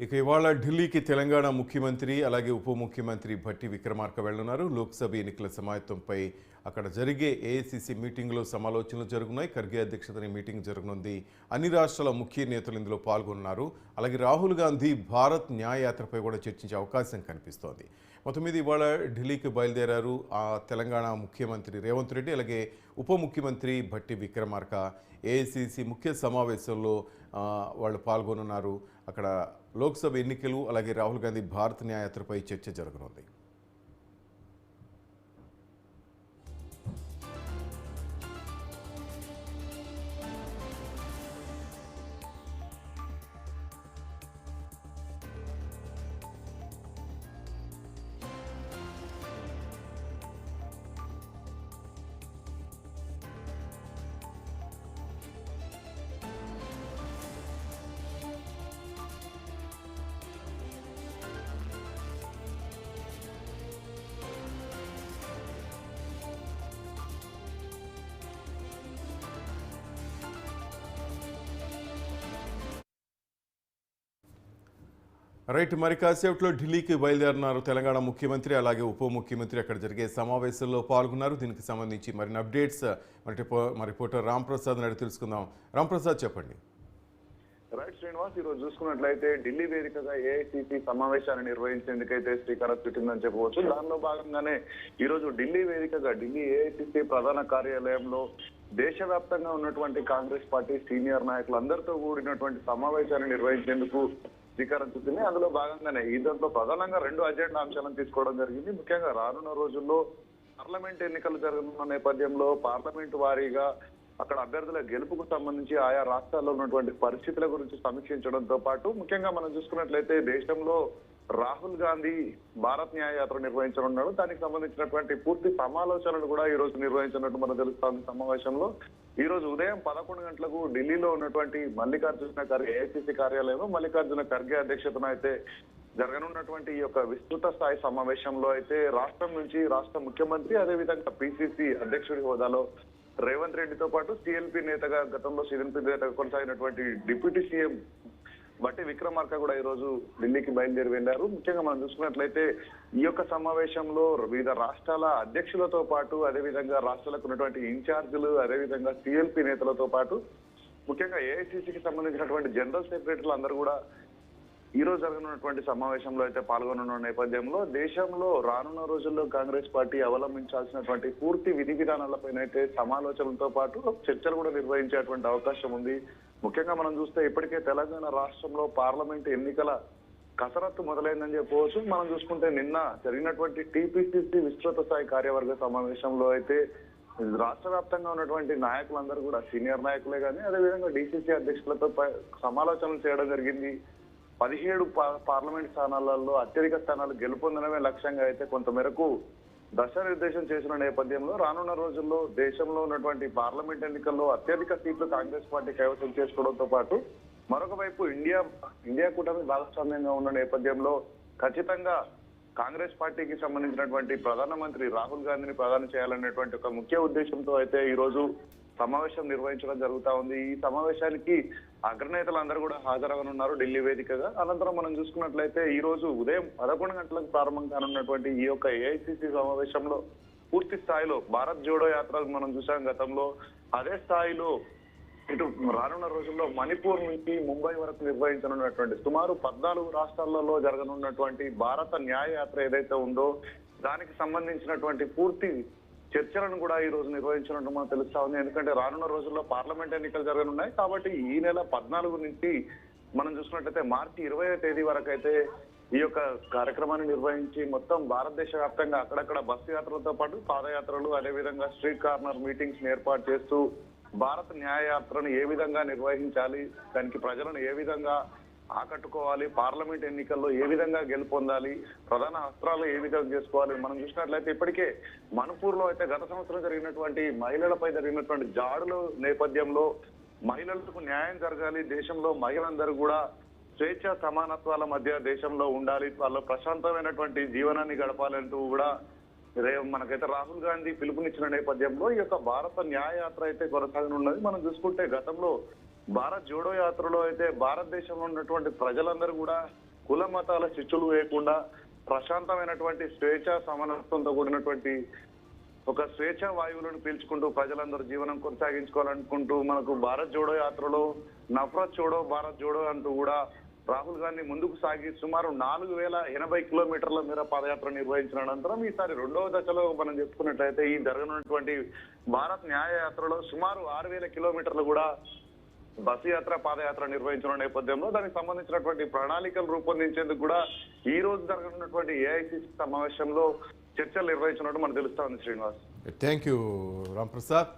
ఇక ఇవాళ ఢిల్లీకి తెలంగాణ ముఖ్యమంత్రి అలాగే ఉప ముఖ్యమంత్రి భట్టి విక్రమార్క వెళ్ళనున్నారు లోక్సభ ఎన్నికల సమాయత్తంపై అక్కడ జరిగే ఏఐసిసి మీటింగ్లో సమాలోచనలు జరుగున్నాయి. ఖర్గే అధ్యక్షతని మీటింగ్ జరగనుంది. అన్ని రాష్ట్రాల ముఖ్య నేతలు ఇందులో పాల్గొన్నారు. అలాగే రాహుల్ గాంధీ భారత్ న్యాయయాత్రపై కూడా చర్చించే అవకాశం కనిపిస్తోంది. మొత్తం మీద ఇవాళ ఢిల్లీకి బయలుదేరారు ఆ తెలంగాణ ముఖ్యమంత్రి రేవంత్ రెడ్డి అలాగే ఉప ముఖ్యమంత్రి భట్టి విక్రమార్క. ఏఐసిసి ముఖ్య సమావేశంలో వాళ్ళు పాల్గొనున్నారు. అక్కడ లోక్సభ ఎన్నికలు అలాగే రాహుల్ గాంధీ భారత్ న్యాయయాత్రపై చర్చ జరగనుంది. రైట్ మరి కాసేపట్లో ఢిల్లీకి బయలుదేరున్నారు తెలంగాణ ముఖ్యమంత్రి అలాగే ఉప ముఖ్యమంత్రి. అక్కడ జరిగే సమావేశంలో పాల్గొన్నారు. దీనికి సంబంధించి మరిన్ని అప్డేట్స్ మరి మా రిపోర్టర్ రాంప్రసాద్ నడి తెలుసుకుందాం. రాంప్రసాద్ చెప్పండి. రైట్ శ్రీనివాస్ ఈరోజు చూసుకున్నట్లయితే ఢిల్లీ వేదికగా ఏఐసిసి సమావేశాన్ని నిర్వహించేందుకైతే శ్రీకారం చుట్టిందని చెప్పవచ్చు. దానిలో భాగంగానే ఈరోజు ఢిల్లీ వేదికగా ఢిల్లీ ఏఐసిసి ప్రధాన కార్యాలయంలో దేశవ్యాప్తంగా ఉన్నటువంటి కాంగ్రెస్ పార్టీ సీనియర్ నాయకులు అందరితో కూడినటువంటి సమావేశాన్ని నిర్వహించేందుకు శ్రీకారం చుట్టింది అందులో భాగంగానే ఈ దాంట్లో ప్రధానంగా రెండు అజెండా అంశాలను తీసుకోవడం జరిగింది. ముఖ్యంగా రానున్న రోజుల్లో పార్లమెంట్ ఎన్నికలు జరగనున్న నేపథ్యంలో పార్లమెంట్ వారీగా అక్కడ అభ్యర్థుల గెలుపుకు సంబంధించి ఆయా రాష్ట్రాల్లో ఉన్నటువంటి పరిస్థితుల గురించి సమీక్షించడంతో పాటు ముఖ్యంగా మనం చూసుకున్నట్లయితే దేశంలో రాహుల్ గాంధీ భారత్ న్యాయ యాత్ర నిర్వహించనున్నాడు. దానికి సంబంధించినటువంటి పూర్తి సమాలోచనలు కూడా ఈ రోజు నిర్వహించినట్టు మనకు తెలుస్తోంది సమావేశంలో. ఈ రోజు ఉదయం పదకొండు గంటలకు ఢిల్లీలో ఉన్నటువంటి మల్లికార్జున ఖర్గే ఏఐసిసి కార్యాలయంలో మల్లికార్జున ఖర్గే అధ్యక్షతన అయితే జరగనున్నటువంటి ఈ యొక్క విస్తృత స్థాయి సమావేశంలో అయితే రాష్ట్రం నుంచి రాష్ట్ర ముఖ్యమంత్రి అదేవిధంగా పిసిసి అధ్యక్షుడి హోదాలో రేవంత్ రెడ్డితో పాటు సిఎల్పి నేతగా గతంలో సిఎల్పి నేతగా కొనసాగినటువంటి డిప్యూటీ సీఎం బట్టి విక్రమార్క కూడా ఈ రోజు ఢిల్లీకి బయలుదేరి వెళ్ళారు ముఖ్యంగా మనం చూసుకున్నట్లయితే ఈ యొక్క సమావేశంలో వివిధ రాష్ట్రాల అధ్యక్షులతో పాటు అదేవిధంగా రాష్ట్రాలకు ఉన్నటువంటి ఇన్ఛార్జీలు అదేవిధంగా సిఎల్పి నేతలతో పాటు ముఖ్యంగా ఏఐసిసికి సంబంధించినటువంటి జనరల్ సెక్రటరీలు అందరూ కూడా ఈ రోజు జరగనున్నటువంటి సమావేశంలో అయితే పాల్గొనున్న నేపథ్యంలో దేశంలో రానున్న రోజుల్లో కాంగ్రెస్ పార్టీ అవలంబించాల్సినటువంటి పూర్తి విధి విధానాలపైన అయితే సమాలోచనలతో పాటు చర్చలు కూడా నిర్వహించేటువంటి అవకాశం ఉంది. ముఖ్యంగా మనం చూస్తే ఇప్పటికే తెలంగాణ రాష్ట్రంలో పార్లమెంట్ ఎన్నికల కసరత్తు మొదలైందని చెప్పవచ్చు. మనం చూసుకుంటే నిన్న జరిగినటువంటి టీపీసీసీ విస్తృత స్థాయి కార్యవర్గ సమావేశంలో అయితే రాష్ట్ర వ్యాప్తంగా ఉన్నటువంటి నాయకులందరూ కూడా సీనియర్ నాయకులే కానీ అదేవిధంగా డీసీసీ అధ్యక్షులతో సమాలోచనలు చేయడం జరిగింది. పదిహేడు పార్లమెంట్ స్థానాలలో అత్యధిక స్థానాలు గెలుపొందడమే లక్ష్యంగా అయితే కొంతమేరకు దశ నిర్దేశం చేసిన నేపథ్యంలో రానున్న రోజుల్లో దేశంలో ఉన్నటువంటి పార్లమెంట్ ఎన్నికల్లో అత్యధిక సీట్లు కాంగ్రెస్ పార్టీ కైవసం చేసుకోవడంతో పాటు మరొక వైపు ఇండియా ఇండియా కూటమి భాగస్వామ్యంగా ఉన్న నేపథ్యంలో ఖచ్చితంగా కాంగ్రెస్ పార్టీకి సంబంధించినటువంటి ప్రధానమంత్రి రాహుల్ గాంధీని ప్రధానం చేయాలనేటువంటి ఒక ముఖ్య ఉద్దేశంతో అయితే ఈ రోజు సమావేశం నిర్వహించడం జరుగుతా ఉంది. ఈ సమావేశానికి అగ్రనేతలు అందరూ కూడా హాజరవనున్నారు ఢిల్లీ వేదికగా. అనంతరం మనం చూసుకున్నట్లయితే ఈ రోజు ఉదయం పదకొండు గంటలకు ప్రారంభం కానున్నటువంటి ఈ యొక్క ఏఐసిసి సమావేశంలో పూర్తి స్థాయిలో భారత్ జోడో యాత్ర మనం చూసాం గతంలో. అదే స్థాయిలో ఇటు రానున్న రోజుల్లో మణిపూర్ నుంచి ముంబై వరకు నిర్వహించనున్నటువంటి సుమారు పద్నాలుగు రాష్ట్రాలలో జరగనున్నటువంటి భారత న్యాయ యాత్ర ఏదైతే ఉందో దానికి సంబంధించినటువంటి పూర్తి చర్చలను కూడా ఈ రోజు నిర్వహించినట్టు మనకు తెలుస్తా ఉంది. ఎందుకంటే రానున్న రోజుల్లో పార్లమెంట్ ఎన్నికలు జరగనున్నాయి. కాబట్టి ఈ నెల పద్నాలుగు నుంచి మనం చూసినట్లయితే మార్చి ఇరవై తేదీ వరకు అయితే ఈ యొక్క కార్యక్రమాన్ని నిర్వహించి మొత్తం భారతదేశ వ్యాప్తంగా అక్కడక్కడ బస్సు యాత్రలతో పాటు పాదయాత్రలు అదేవిధంగా స్ట్రీట్ కార్నర్ మీటింగ్స్ ఏర్పాటు చేస్తూ భారత న్యాయయాత్రను ఏ విధంగా నిర్వహించాలి దానికి ప్రజలను ఏ విధంగా ఆకట్టుకోవాలి. పార్లమెంట్ ఎన్నికల్లో ఏ విధంగా గెలుపొందాలి? ప్రధాన అస్త్రాలు ఏ విధంగా చేసుకోవాలి? మనం చూసినట్లయితే ఇప్పటికే మణిపూర్లో అయితే గత సంవత్సరం జరిగినటువంటి మహిళలపై జరిగినటువంటి జాడుల నేపథ్యంలో మహిళలకు న్యాయం జరగాలి. దేశంలో మహిళలందరూ కూడా స్వేచ్ఛ సమానత్వాల మధ్య దేశంలో ఉండాలి. వాళ్ళ ప్రశాంతమైనటువంటి జీవనాన్ని గడపాలంటూ కూడా రేపు మనకైతే రాహుల్ గాంధీ పిలుపునిచ్చిన నేపథ్యంలో ఈ యొక్క భారత న్యాయ యాత్ర అయితే కొనసాగనున్నది. మనం చూసుకుంటే గతంలో భారత్ జోడో యాత్రలో అయితే భారతదేశంలో ఉన్నటువంటి ప్రజలందరూ కూడా కుల మతాల చిచ్చులు వేయకుండా ప్రశాంతమైనటువంటి స్వేచ్ఛ సమానత్వంతో కూడినటువంటి ఒక స్వేచ్ఛ వాయువులను పీల్చుకుంటూ ప్రజలందరూ జీవనం కొనసాగించుకోవాలనుకుంటూ మనకు భారత్ జోడో యాత్రలో నఫరత్ జోడో భారత్ జోడో అంటూ కూడా రాహుల్ గాంధీ ముందుకు సాగి సుమారు నాలుగు వేల ఎనభై కిలోమీటర్ల మేర పాదయాత్ర నిర్వహించిన అనంతరం ఈసారి రెండవ దశలో మనం చెప్పుకున్నట్లయితే ఈ జరగనున్నటువంటి భారత్ న్యాయ యాత్రలో సుమారు ఆరు వేల కిలోమీటర్లు కూడా బస్సు యాత్ర పాదయాత్ర నిర్వహించిన నేపథ్యంలో దానికి సంబంధించినటువంటి ప్రణాళికలు రూపొందించేందుకు కూడా ఈ రోజు జరగనున్నటువంటి ఏఐసిసి సమావేశంలో చర్చలు నిర్వహించినట్టు మనకు తెలుస్తా ఉంది Srinivas. Thank you Ram Prasad